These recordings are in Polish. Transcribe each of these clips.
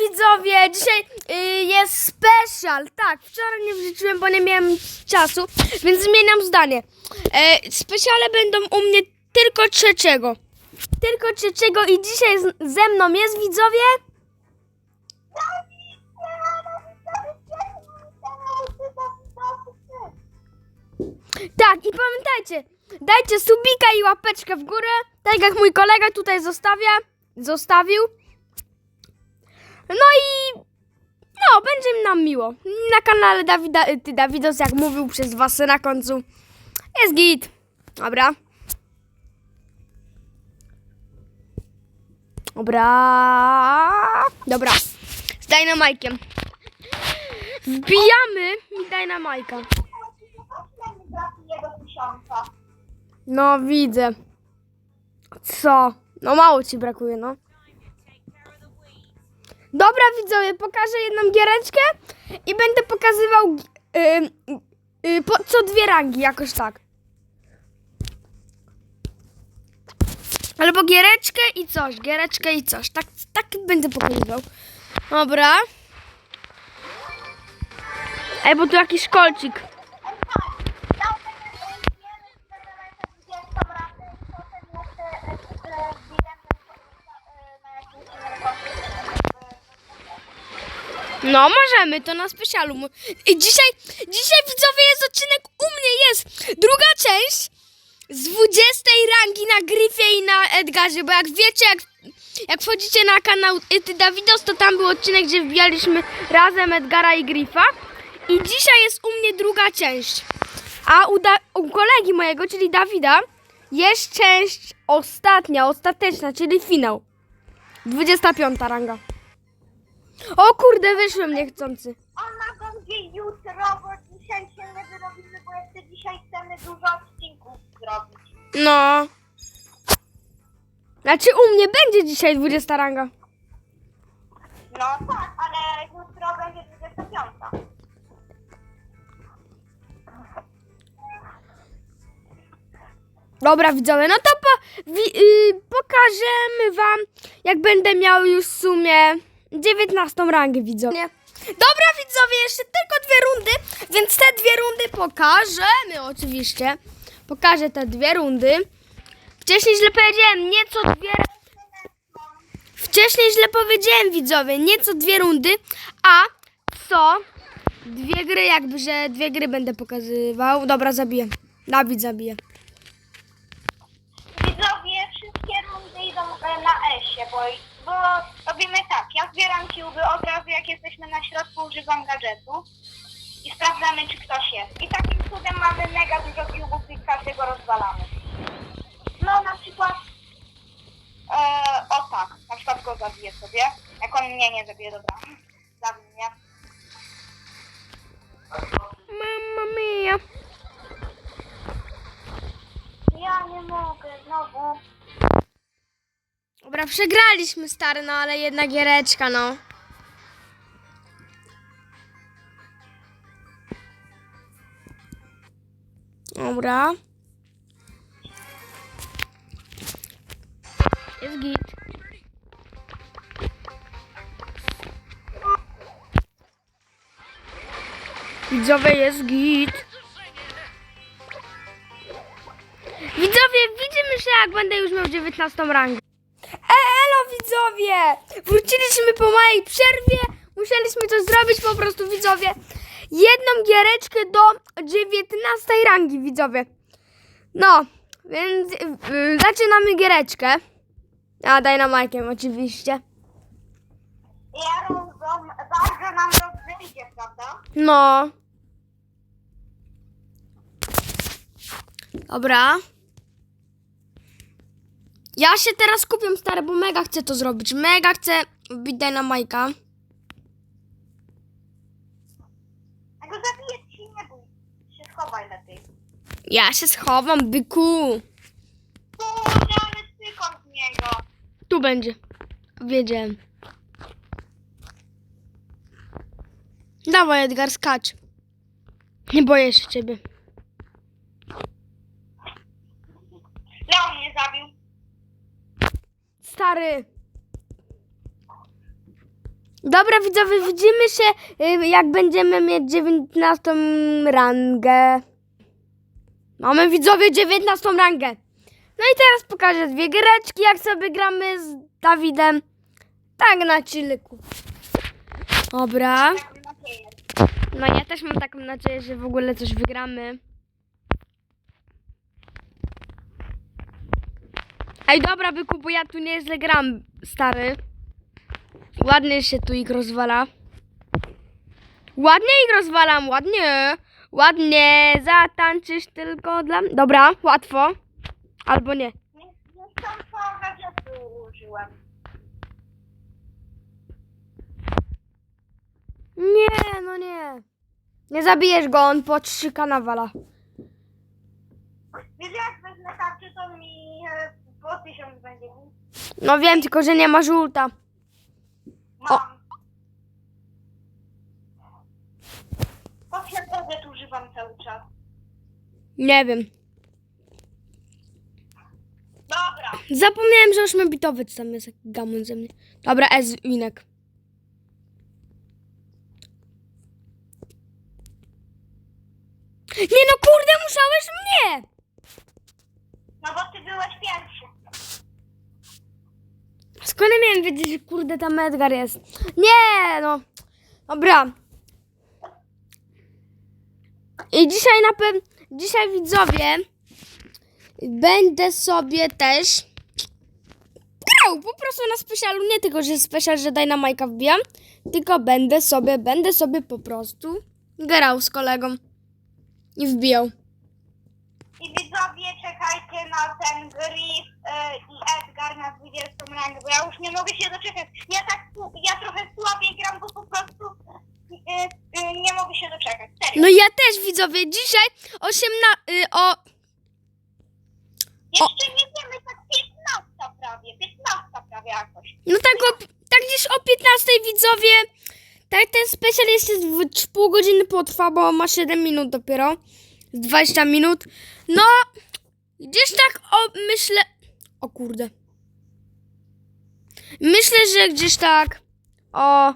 widzowie! Dzisiaj y, jest special. Tak, wczoraj nie wrzuciłem, bo nie miałem czasu, więc zmieniam zdanie. E, speciale będą u mnie tylko trzeciego. Tylko trzeciego i dzisiaj z, ze mną jest widzowie. Tak, i pamiętajcie, dajcie subika i łapeczkę w górę, tak jak mój kolega tutaj zostawia, zostawił. No i no, będzie nam miło. Na kanale Dawida, y, ty Dawidos, jak mówił przez was na końcu, jest git. Dobra. Dobra. Dobra. Z dynamajkiem. Wbijamy mi dynamajka. No, widzę. Co? No mało ci brakuje, no. Dobra, widzowie, pokażę jedną giereczkę i będę pokazywał yy, yy, po, co dwie rangi, jakoś tak. Albo giereczkę i coś, giereczkę i coś. Tak, tak będę pokazywał. Dobra. Ej, bo tu jakiś kolcik. No, możemy, to na specjalu. I dzisiaj, dzisiaj widzowie jest odcinek u mnie, jest druga część z 20 rangi na Gryfie i na Edgarze, bo jak wiecie, jak, jak wchodzicie na kanał Ty Dawidos, to tam był odcinek, gdzie wbijaliśmy razem Edgara i Gryfa. I dzisiaj jest u mnie druga część. A u, u kolegi mojego, czyli Dawida, jest część ostatnia, ostateczna, czyli finał. 25 ranga. O kurde, wyszłem niechcący. Ona będzie jutro, bo dzisiaj się nie wyrobimy, bo jeszcze dzisiaj chcemy dużo odcinków zrobić. No. Znaczy u mnie będzie dzisiaj 20 ranga. No tak, ale jutro będzie 25. Dobra widzowie, no to po, wi, y, pokażemy wam, jak będę miał już w sumie 19 rangę widzowie. Dobra widzowie, jeszcze tylko dwie rundy, więc te dwie rundy pokażemy oczywiście. Pokażę te dwie rundy. Wcześniej źle powiedziałem, nieco dwie... Wcześniej źle powiedziałem widzowie, nieco dwie rundy, a co? Dwie gry jakby, że dwie gry będę pokazywał. Dobra, zabiję. Dawid zabije. Widzowie, wszystkie rundy idą e, na S-ie, bo, bo robimy tak, kiłby od razu jak jesteśmy na środku, używam gadżetu i sprawdzamy czy ktoś jest. I takim cudem mamy mega dużo kiłbów i każdego rozwalamy. No na przykład, e, o tak, na przykład go zabiję sobie, jak on mnie nie zabije, dobra, zabił mnie. Mamma mia. Ja nie mogę, znowu. Dobra, przegraliśmy stary, no ale jedna giereczka, no. Dobra. Jest git. Widzowie, jest git. Widzowie, widzimy się jak będę już miał 19 rangę. Wróciliśmy po małej przerwie. Musieliśmy to zrobić po prostu widzowie. Jedną giereczkę do 19 rangi widzowie. No, więc yy, zaczynamy giereczkę. A dynamajkiem oczywiście. Ja rozum, bardzo nam dobrze idzie, prawda? No. Dobra. Ja się teraz skupiam, stary, bo mega chcę to zrobić. Mega chcę wbić Dynamajka. Jak go zabiję, ci nie bój. Się schowaj lepiej. Ja się schowam, byku. Kurde, ale cykon z niego. Tu będzie. Wiedziałem. Dawaj, Edgar, skacz. Nie boję się ciebie. Stary. Dobra, widzowie, widzimy się, y, jak będziemy mieć 19 rangę. Mamy, widzowie, 19 rangę. No i teraz pokażę dwie giereczki, jak sobie gramy z Dawidem. Tak na chillyku. Dobra. No ja też mam taką nadzieję, że w ogóle coś wygramy. Ej, dobra, byku, bo ja tu nieźle gram, stary. Ładnie się tu ich rozwala. Ładnie ich rozwalam, ładnie. Ładnie, zatańczysz tylko dla. Dobra, łatwo. Albo nie. Nie, no nie. Nie zabijesz go, on po trzy nawala. Wiesz, jak wezmę tarczę, to mi e, po tysiąc będzie. No wiem, tylko że nie ma żółta. Mam. Po czym gadżet używam cały czas. Nie wiem. Dobra. Zapomniałem, że ośmiobitowiec tam jest, jak gamon ze mnie. Dobra, S, winek. Nie no, kurde, musiałeś mnie! No bo ty byłeś pierwszy. Skąd miałem wiedzieć, że kurde tam Edgar jest? Nie, no. Dobra. I dzisiaj na pewno, dzisiaj widzowie, będę sobie też grał po prostu na specjalu. Nie tylko, że specjal, że daj na Majka wbijam, tylko będę sobie, będę sobie po prostu grał z kolegą i wbijał. I widzowie, czekajcie na ten Griff i Edgar na 20 rangę, bo ja już nie mogę się doczekać. Ja tak, ja trochę słabiej gram, bo po prostu e, e, nie mogę się doczekać. Serio. No ja też widzowie, dzisiaj 18, y, o Jeszcze nie wiemy, tak 15 prawie, 15 prawie jakoś. No tak, o, tak gdzieś o 15 widzowie. Tak, ten specjal jest w pół godziny potrwa, bo ma 7 minut dopiero. Z 20 minut. No, gdzieś tak o, myślę. O kurde. Myślę, że gdzieś tak o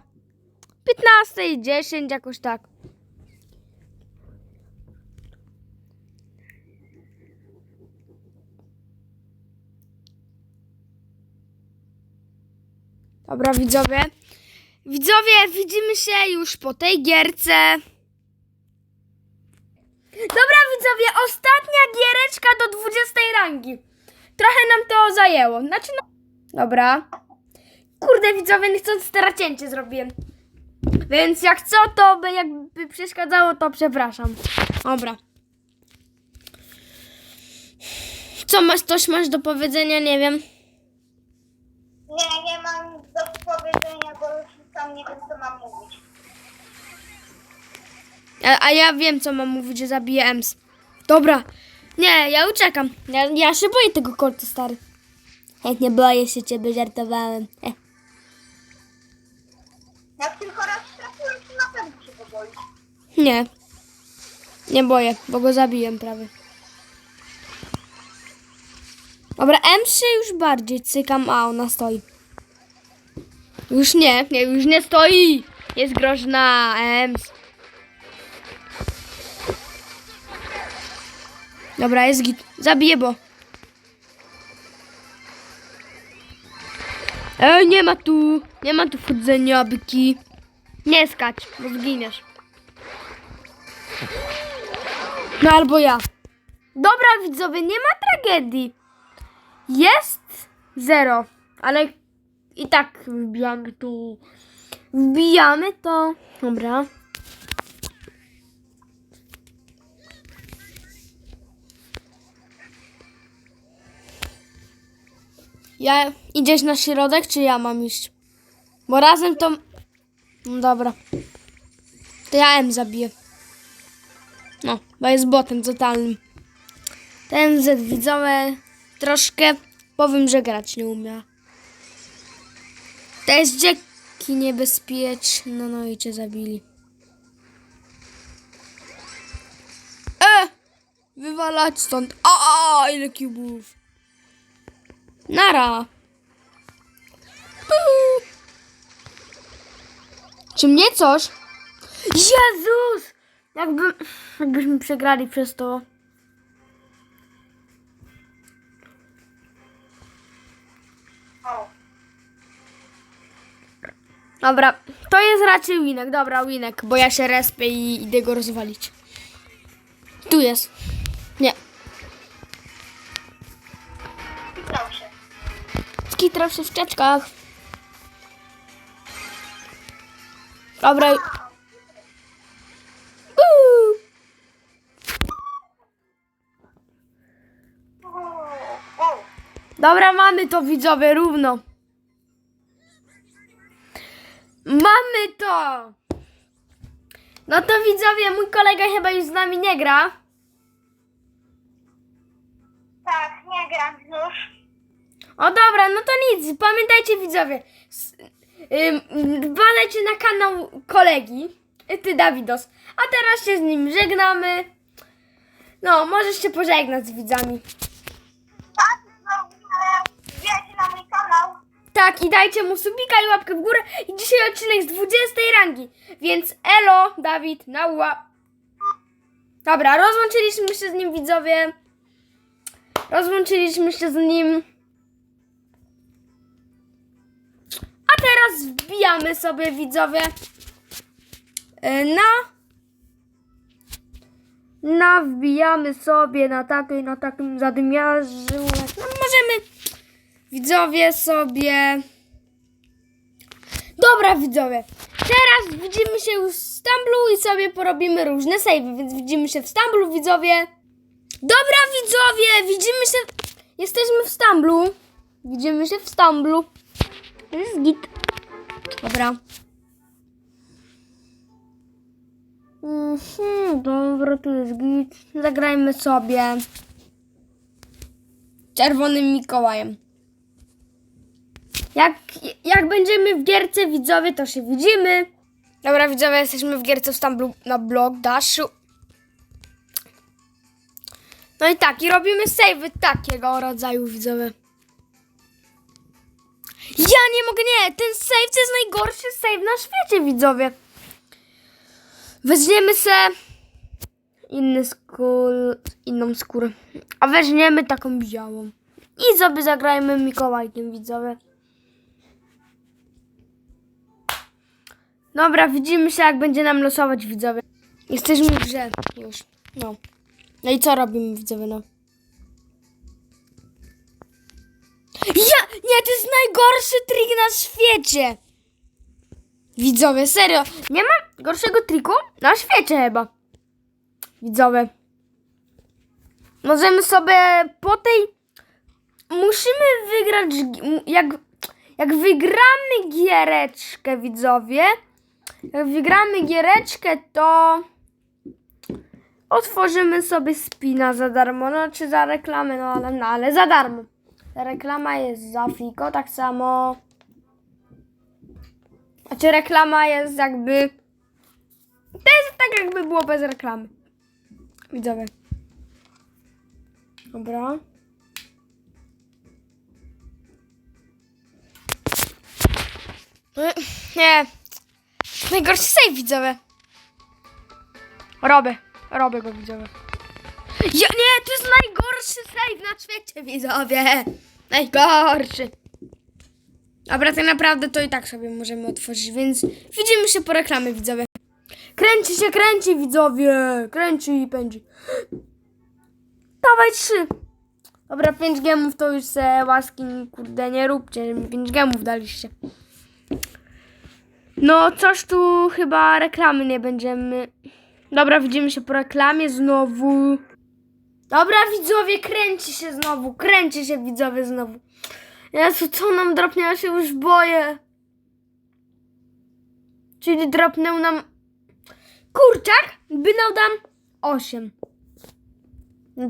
15 10 jakoś tak. Dobra, widzowie. Widzowie, widzimy się już po tej gierce. Dobra, widzowie, ostatnia giereczka do 20 rangi. Trochę nam to zajęło. Znaczy, no. Dobra. Kurde, widzowie, niechcąc teraz cięcie zrobiłem. Więc jak co, to by jakby przeszkadzało, to przepraszam. Dobra. Co masz, coś masz do powiedzenia? Nie wiem. Nie, nie mam do powiedzenia, bo już sam nie wiem, co mam mówić. A, a ja wiem, co mam mówić, że zabiję Ems. Dobra. Nie, ja uciekam. Ja, ja się boję tego kortu, stary. Jak nie boję się ciebie, żartowałem. Eh. Jak tylko raz trafiłem, to na pewno się poboisz. Nie. Nie boję, bo go zabiłem prawie. Dobra, Ems się już bardziej cykam, a ona stoi. Już nie, nie, już nie stoi. Jest groźna, Ems. Dobra, jest git. Zabiję, bo... E, nie ma tu, nie ma tu wchodzenia, byki. Nie skacz, bo zginiesz. No albo ja. Dobra, widzowie, nie ma tragedii. Jest zero, ale i tak wbijamy tu. Wbijamy to. Dobra. Ja idziesz na środek, czy ja mam iść? Bo razem to. No dobra. To ja M zabiję. No, bo jest botem totalnym. Ten Z widzowe troszkę powiem, że grać nie umie. To jest dzieki niebezpieczne, no, i cię zabili. E! Wywalać stąd. A, ile kubów. Nara. Czy mnie coś? Jezus! Jakby, jakbyśmy przegrali przez to. Dobra, to jest raczej winek. Dobra, winek, bo ja się respię i idę go rozwalić. Tu jest. Skitrał się w czeczkach. Dobra. Dobra, mamy to widzowie równo. Mamy to! No to widzowie, mój kolega chyba już z nami nie gra. Tak, nie gram już. O dobra, no to nic. Pamiętajcie widzowie. Wpadajcie na kanał kolegi. y, Ty Dawidos. A teraz się z nim żegnamy. No, możesz się pożegnać z widzami. Tak, no, wbijajcie na mój kanał. Tak, i dajcie mu subika i łapkę w górę. I dzisiaj odcinek z 20 rangi. Więc elo, Dawid, na łap. Dobra, rozłączyliśmy się z nim widzowie. Rozłączyliśmy się z nim. A teraz wbijamy sobie widzowie y, na na wbijamy sobie na takiej, na takim zadymiarzu. No możemy widzowie sobie. Dobra, widzowie. Teraz widzimy się już w Stamblu i sobie porobimy różne savey, więc widzimy się w Stamblu, widzowie. Dobra, widzowie, widzimy się. Jesteśmy w Stamblu. Widzimy się w Stamblu. Jest git. Dobra. Mhm, dobra, tu jest git. Zagrajmy sobie. Czerwonym Mikołajem. Jak, jak będziemy w gierce widzowie, to się widzimy. Dobra, widzowie, jesteśmy w gierce w Stamblu na blog Dashu. No i tak, i robimy save takiego rodzaju widzowie. Ja nie mogę, nie, ten save to jest najgorszy save na świecie widzowie. Weźmiemy se inny skór, inną skórę, a weźmiemy taką białą. I sobie zagrajmy Mikołajkiem widzowie. Dobra, widzimy się jak będzie nam losować widzowie. Jesteśmy w grze już. No. No i co robimy widzowie, no? Ja! Nie, to jest najgorszy trik na świecie! Widzowie, serio. Nie ma gorszego triku na świecie chyba. Widzowie. Możemy sobie po tej... Musimy wygrać... Jak, jak wygramy giereczkę, widzowie... Jak wygramy giereczkę, to otworzymy sobie spina za darmo, no czy za reklamę, no ale, no, ale za darmo. Reklama jest za fiko, tak samo. A czy reklama jest jakby... To jest tak jakby było bez reklamy. Widzowie. Dobra. E, Nie. Najgorszy save widzowie. Robię. Robię go widzowie. Ja, nie, to jest najgorszy save na świecie widzowie. Najgorszy. Dobra, tak naprawdę to i tak sobie możemy otworzyć, więc widzimy się po reklamie widzowie. Kręci się, kręci widzowie. Kręci i pędzi. Dawaj trzy. Dobra, 5 gemów to już se łaski, kurde, nie róbcie. 5 gemów daliście. No, coś tu chyba reklamy nie będziemy. Dobra, widzimy się po reklamie znowu. Dobra, widzowie, kręci się znowu. Kręci się, widzowie, znowu. Jezu, co nam dropnie? Ja się już boję. Czyli dropnął nam... Kurczak by nam dam 8.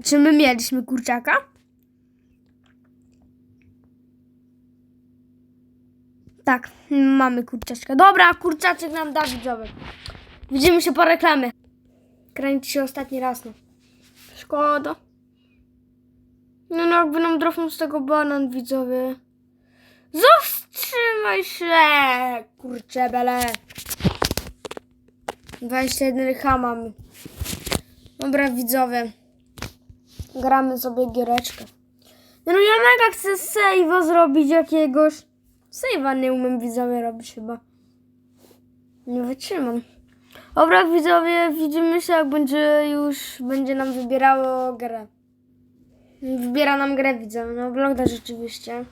Czy my mieliśmy kurczaka? Tak, mamy kurczaczka. Dobra, kurczaczek nam da widzowie. Widzimy się po reklamie. Kręci się ostatni raz, no. Szkoda. No, no jakby nam drofnął z tego banan, widzowie. Zatrzymaj się, kurcze bele. 21 H mamy. Dobra, widzowie. Gramy sobie giereczkę. No ja mega chcę save'a zrobić jakiegoś. Save'a nie umiem widzowie robić chyba. Nie wytrzymam. Dobra, widzowie, widzimy się jak będzie już, będzie nam wybierało grę. Wybiera nam grę, widzowie. No, blok da rzeczywiście.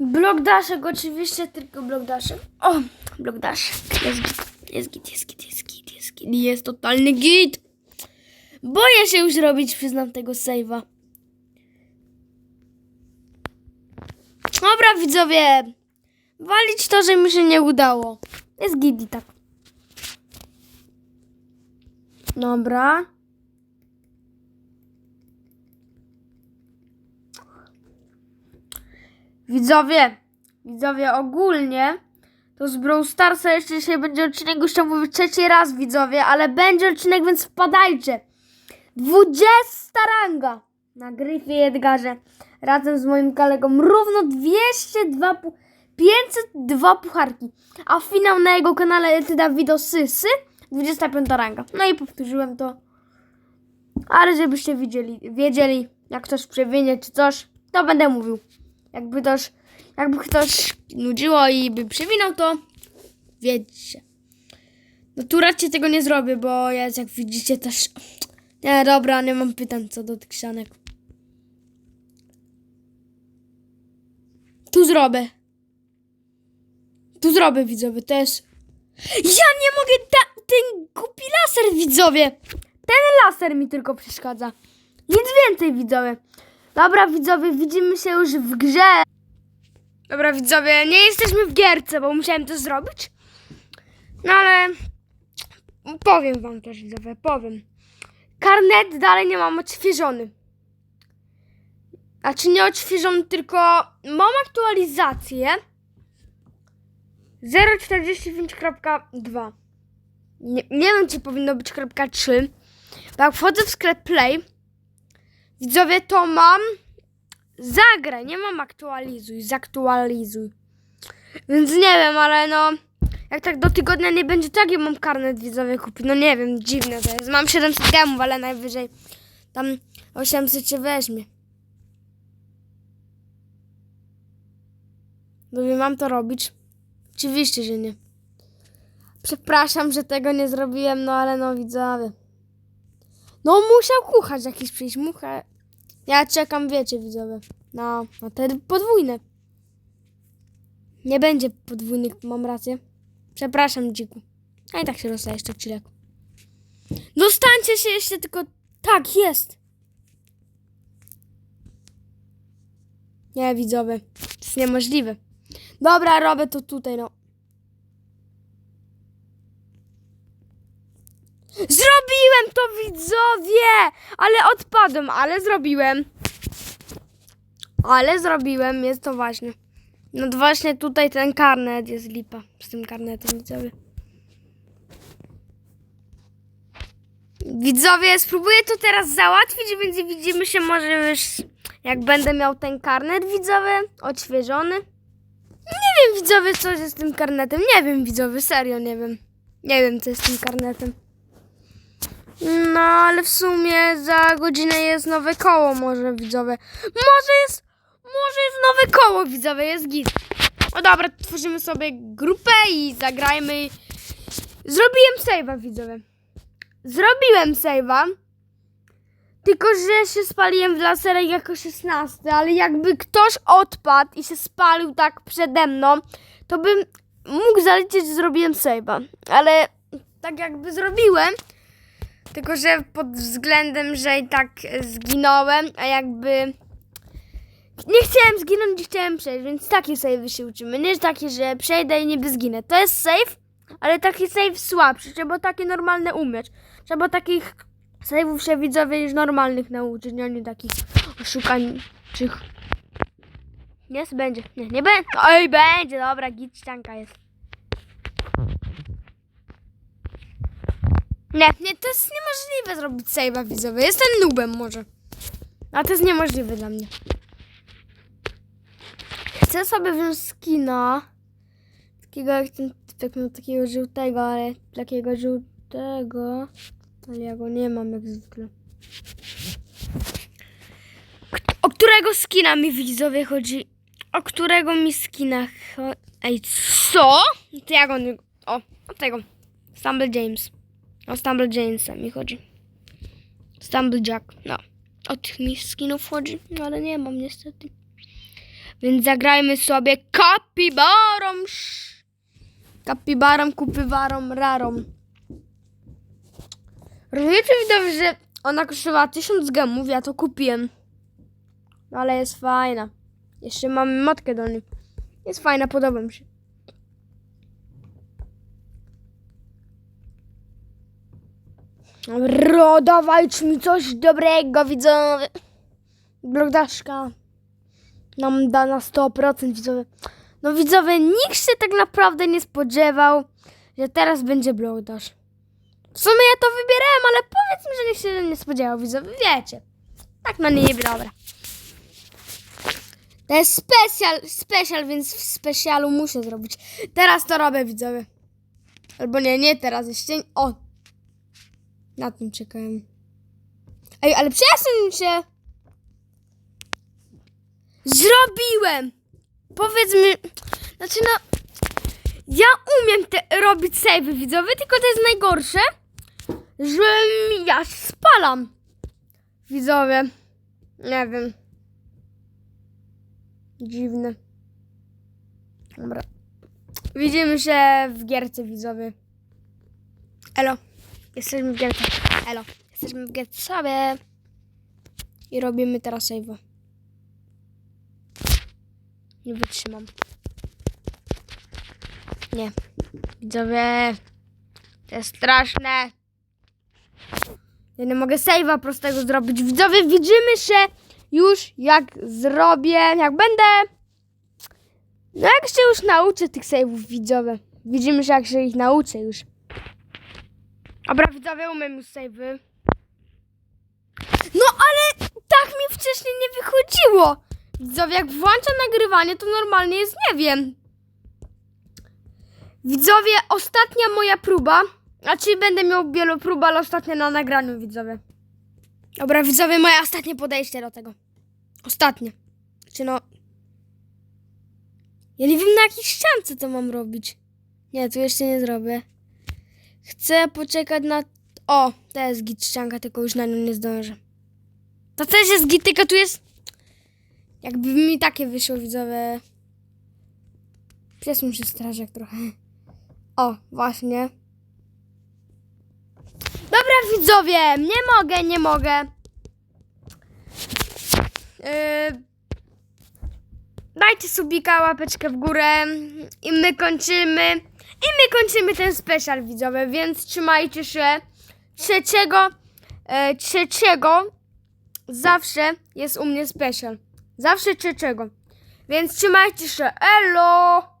Blok daszek oczywiście, tylko blok daszek. O, blok daszek. Jest git, jest git, jest git, jest git, jest git. Jest totalny git. Boję się już robić, przyznam, tego save'a. Dobra, widzowie. Walić to, że mi się nie udało. Jest git i tak. Dobra. Widzowie, widzowie, ogólnie to z Brawl Starsa jeszcze dzisiaj będzie odcinek, już to mówię trzeci raz, widzowie, ale będzie odcinek, więc wpadajcie. 20 ranga na Gryfie Edgarze razem z moim kolegą. Równo 202, pu- 502 pucharki. A finał na jego kanale Etyda Video Sysy 25 ranga. No i powtórzyłem to. Ale żebyście widzieli, wiedzieli, jak ktoś przewinie czy coś, to będę mówił. Jakby ktoś, jakby ktoś nudziło i by przewinął, to wiedzcie. No tu raczej tego nie zrobię, bo ja jak widzicie też... Nie, dobra, nie mam pytań co do tych ksianek. Tu zrobię. Tu zrobię, widzowie, jest... Ja nie mogę, ta, ten głupi laser, widzowie! Ten laser mi tylko przeszkadza. Nic więcej, widzowie. Dobra, widzowie, widzimy się już w grze. Dobra, widzowie, nie jesteśmy w gierce, bo musiałem to zrobić. No ale powiem wam też, widzowie, powiem. Karnet dalej nie mam odświeżony. Znaczy nie odświeżony, tylko mam aktualizację 0.45.2. Nie, nie wiem, czy powinno być kropka 3. Bo jak wchodzę w sklep Play, widzowie, to mam zagraj, nie mam aktualizuj, zaktualizuj. Więc nie wiem, ale no, jak tak do tygodnia nie będzie, tak ja mam karnet widzowie kupić. No nie wiem, dziwne to jest. Mam 700 gemów, ale najwyżej tam 800 się weźmie. Mówię, mam to robić? Oczywiście, że nie. Przepraszam, że tego nie zrobiłem, no ale no widzowie. No musiał kucharz jakiś przyjść, mucha. Ja czekam, wiecie widzowie, na, na te podwójne. Nie będzie podwójnych, mam rację. Przepraszam, dziku. A i tak się dostaje jeszcze odcinek. Dostańcie się jeszcze tylko... Tak, jest. Nie, widzowie. To jest niemożliwe. Dobra, robię to tutaj, no. Zrobiłem to, widzowie! Ale odpadłem, ale zrobiłem. Ale zrobiłem, jest to właśnie. No to właśnie tutaj ten karnet jest lipa z tym karnetem, widzowie. Widzowie, spróbuję to teraz załatwić, więc widzimy się może już jak będę miał ten karnet, widzowie, odświeżony. Nie wiem, widzowie, co jest z tym karnetem. Nie wiem, widzowie, serio nie wiem. Nie wiem, co jest z tym karnetem. No, ale w sumie za godzinę jest nowe koło, może widzowie. Może jest, może jest nowe koło, widzowie, jest git. No dobra, tworzymy sobie grupę i zagrajmy. Zrobiłem save'a, widzowie. Zrobiłem save'a. Tylko, że się spaliłem w laserek jako 16, ale jakby ktoś odpadł i się spalił tak przede mną, to bym mógł zaliczyć, że zrobiłem save'a. Ale tak jakby zrobiłem, tylko że pod względem, że i tak zginąłem, a jakby nie chciałem zginąć, nie chciałem przejść, więc takie save się uczymy. Nie takie, że przejdę i niby zginę. To jest save, ale taki save słabszy. Trzeba takie normalne umieć. Trzeba takich save'ów się widzowie już normalnych nauczyć, a nie takich oszukańczych. Jest? Będzie. Nie, nie będzie. Oj, będzie. Dobra, git ścianka jest. Nie, nie, to jest niemożliwe zrobić save'a widzowie. Jestem noobem może. A to jest niemożliwe dla mnie. Chcę sobie wziąć skina. takiego jak ten typek miał takiego żółtego, ale takiego żółtego. Ale ja go nie mam jak zwykle. O którego skina mi widzowie chodzi? O którego mi skina chodzi? Ej, co? To jak on... O, o tego. Stumble James. O Stumble Jamesa mi chodzi. Stumble Jack, no. O tych mi skinów chodzi, no ale nie mam niestety. Więc zagrajmy sobie kapibarą. Kapibarą, kupywarą, rarą. Rozumiecie widzowie, że ona kosztowała 1000 gemów, ja to kupiłem. No ale jest fajna. Jeszcze mamy matkę do niej. Jest fajna, podoba mi się. Ro, mi coś dobrego, widzowie. Blogdaszka nam da na 100% widzowie. No widzowie, nikt się tak naprawdę nie spodziewał, że teraz będzie blogdash. W sumie ja to wybierałem, ale powiedzmy, że nikt się nie spodziewał, widzowie. Wiecie. Tak na nie dobra. To jest specjal, specjal, więc w specjalu muszę zrobić. Teraz to robię, widzowie. Albo nie, nie teraz, jeszcze... O! Na tym czekałem. Ej, ale przesuń się! Zrobiłem! Powiedzmy... Znaczy no... Ja umiem te, robić save widzowie, tylko to jest najgorsze, że ja spalam. Widzowie. Nie wiem. Dziwne. Dobra. Widzimy się w gierce, widzowie. Elo. Jesteśmy w gierce. Elo. Jesteśmy w gierce sobie. I robimy teraz save'a. Nie wytrzymam. Nie. Widzowie. To jest straszne. Ja nie mogę save'a prostego zrobić. Widzowie, widzimy się już jak zrobię, jak będę. No jak się już nauczę tych save'ów, widzowie. Widzimy się jak się ich nauczę już. Dobra, widzowie, umiem już save'y. No ale tak mi wcześniej nie wychodziło. Widzowie, jak włączam nagrywanie, to normalnie jest, nie wiem. Widzowie, ostatnia moja próba. Znaczy będę miał wielu prób, ale ostatnia na nagraniu, widzowie. Dobra, widzowie, moje ostatnie podejście do tego. Ostatnie. Czy no... Ja nie wiem na jakiej ściance to mam robić. Nie, tu jeszcze nie zrobię. Chcę poczekać na... O, to jest git ścianka, tylko już na nią nie zdążę. To też jest git, tylko tu jest... Jakby mi takie wyszło, widzowie. Przesuń się strażak trochę. O, właśnie. Dobra, widzowie, nie mogę, nie mogę. Yy, dajcie subika, łapeczkę w górę i my kończymy. I my kończymy ten special, widzowie, więc trzymajcie się. Trzeciego, e, trzeciego zawsze jest u mnie special. Zawsze trzeciego. Więc trzymajcie się. Elo!